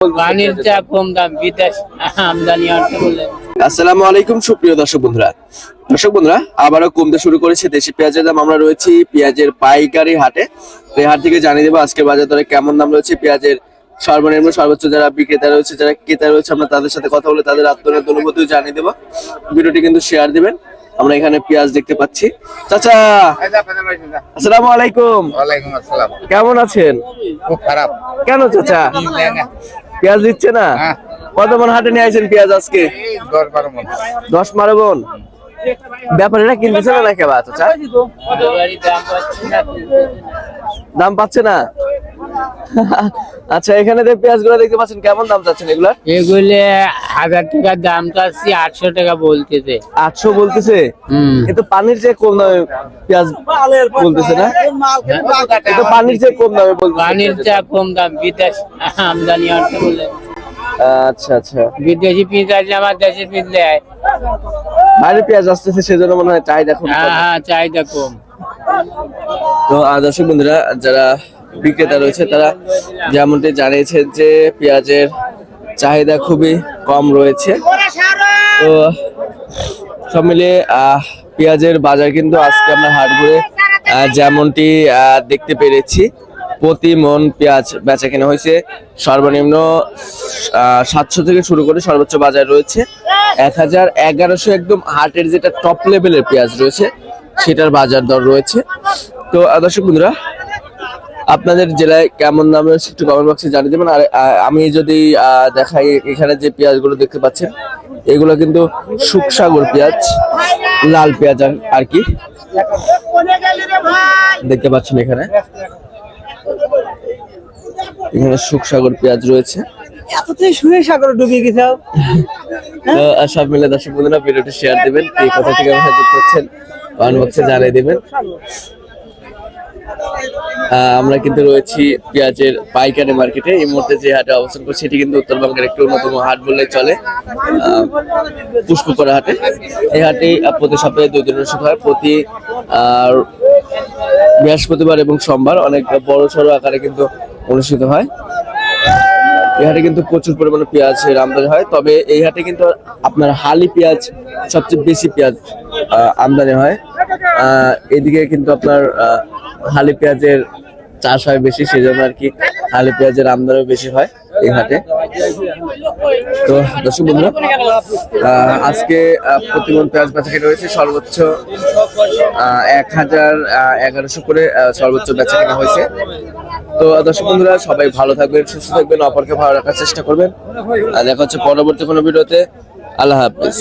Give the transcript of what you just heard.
পানির চা কম দাম বিদেশ আমদানি আনতে বলে। আসসালামু আলাইকুম সুপ্রিয় দর্শক বন্ধুরা। দর্শক বন্ধুরা আবারও কমতে শুরু করেছে দেশি পেঁয়াজের দাম। আমরা রয়েছি পেঁয়াজের পাইকারি হাটে। তো এই হাট থেকে জানিয়ে দেবো আজকের বাজার দরে কেমন দাম রয়েছে পেঁয়াজের। সর্বনিম্ন সর্বোচ্চ যারা বিক্রেতা রয়েছে যারা ক্রেতা রয়েছে আমরা তাদের সাথে কথা বলে তাদের আত্মনিয়ত অনুভূতিও জানিয়ে দেবো। ভিডিওটি কিন্তু শেয়ার দিবেন। আমরা এখানে পেঁয়াজ দেখতে পাচ্ছি। চাচা আসসালামু আলাইকুম। ওয়ালাইকুম আসসালাম। কেমন আছেন? খুব খারাপ। কেন চাচা? পেঁয়াজ দিচ্ছে না? হ্যাঁ। কত মন হাটে নিয়ে আইছেন পেঁয়াজ আজকে? দশ বারো মন। ব্যাপার এটা ব্যাপারীরা কিনতেছে না নাকি আবার? চাচা না। দাম পাচ্ছে না? আচ্ছা এখানে যে পেঁয়াজগুলো দেখতে পাচ্ছেন কেমন দাম চাচ্ছেন এগুলা এগুলি হাজার টাকার দাম চাচ্ছি আটশো টাকা বলতেছে। আটশো বলতেছে? কিন্তু পানির যে কম দামে পেঁয়াজ বলতেছে না? কিন্তু পানির যে কম দামে বলতেছে। পানির চা কম দাম বিদেশ আমদানি আনতে বলে। আচ্ছা আচ্ছা। বিদেশি আসলে আমার দেশে পিঁচ দেয়। বাইরে পেঁয়াজ আসতেছে সেজন্য মনে হয় চাহিদা খুব হ্যাঁ কম। হ্যাঁ চাহিদা কম। তো দর্শক বন্ধুরা যারা বিক্রেতা রয়েছে তারা। যেমনটি জানিয়েছেন যে পেঁয়াজের চাহিদা খুবই কম রয়েছে। তো সব মিলিয়ে পেঁয়াজের বাজার কিন্তু আজকে আমরা হাট ঘুরে যেমনটি দেখতে পেরেছি, প্রতি মন পেঁয়াজ বেচা কেনা হয়েছে। সর্বনিম্ন সাতশো থেকে শুরু করে সর্বোচ্চ বাজার রয়েছে। এক হাজার এগারোশো একদম হাটের যেটা টপ লেভেলের পেঁয়াজ রয়েছে, সেটার বাজার দর রয়েছে। তো দর্শক বন্ধুরা আপনাদের জেলায় কেমন দাম রয়েছে একটু কমেন্ট বক্সে জানিয়ে দেবেন। আর আমি যদি দেখাই এখানে যে পেঁয়াজগুলো দেখতে পাচ্ছেন এগুলো কিন্তু সুকসাগর পেঁয়াজ লাল পেঁয়াজ আর- কি? দেখতে পাচ্ছেন এখানে। এখানে সুকসাগর পেঁয়াজ রয়েছে। এতটাই শুনে সাগরে ডুবিয়ে গেছে তো সব মিলে দর্শক বন্ধুরা ভিডিওটি শেয়ার দিবেন। এই কথা থেকে আমরা যুক্ত হচ্ছেন। কমেন্ট বক্সে জানিয়ে দিবেন। আমরা কিন্তু রয়েছি পেঁয়াজের পাইকারি মার্কেটে। এই মুহূর্তে যে হাটে অবস্থান করছি সেটি কিন্তু উত্তরবঙ্গের একটি অন্যতম হাট বললে চলে পুষ্পকরা হাটে। এই হাটে প্রতি সপ্তাহে দুই দিন অনুষ্ঠিত হয়। প্রতি বৃহস্পতিবার এবং সোমবার অনেক বড় সড়ো আকারে কিন্তু অনুষ্ঠিত হয়। এই হাটে কিন্তু প্রচুর পরিমাণে পেঁয়াজের আমদানি হয়। তবে এই হাটে কিন্তু আপনার হালি পেঁয়াজ সবচেয়ে বেশি পেঁয়াজ আমদানি হয়। এদিকে কিন্তু আপনার আহ, হালি পেঁয়াজের চাষ হয় বেশি সেই জন্য আর কি হালি পেঁয়াজের আমদানিও বেশি হয় এই হাটে। তো দর্শক বন্ধুরা আহ, আজকে প্রতিমন পেঁয়াজ বেচা কেনা হয়েছে সর্বোচ্চ এক হাজার এগারোশো করে সর্বোচ্চ বেচা কেনা হয়েছে। তো দর্শক বন্ধুরা সবাই ভালো থাকবেন সুস্থ থাকবেন অপরকে ভালো রাখার চেষ্টা করবেন। আর দেখা হচ্ছে পরবর্তী কোনো ভিডিওতে। আল্লাহ হাফিজ।